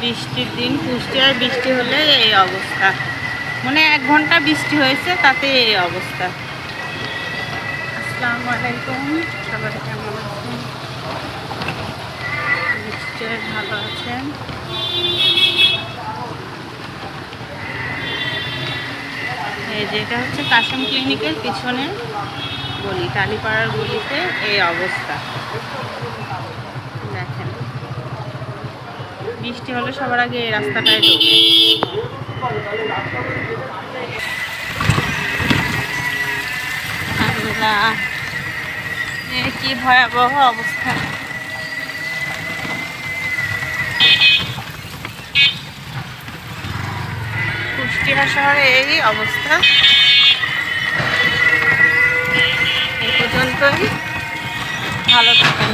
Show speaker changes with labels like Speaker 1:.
Speaker 1: বৃষ্টির দিন, কুষ্টিয়ায় বৃষ্টি হলে এই অবস্থা। মানে এক ঘণ্টা বৃষ্টি হয়েছে তাতে এই অবস্থা। আসসালামু আলাইকুম, সবাই কেমন আছেন? নিশ্চয় ভালো আছেন। এই যেটা হচ্ছে কাশম ক্লিনিকের পিছনে গলি, টালিপাড়ার গলিতে এই অবস্থা। বৃষ্টি হলে সবার আগে এই রাস্তাটায় ঢোকে। এ কি ভয়াবহ অবস্থা। কুষ্টিয়া শহরে এই অবস্থা। এই পর্যন্তই, ভালো থাকেন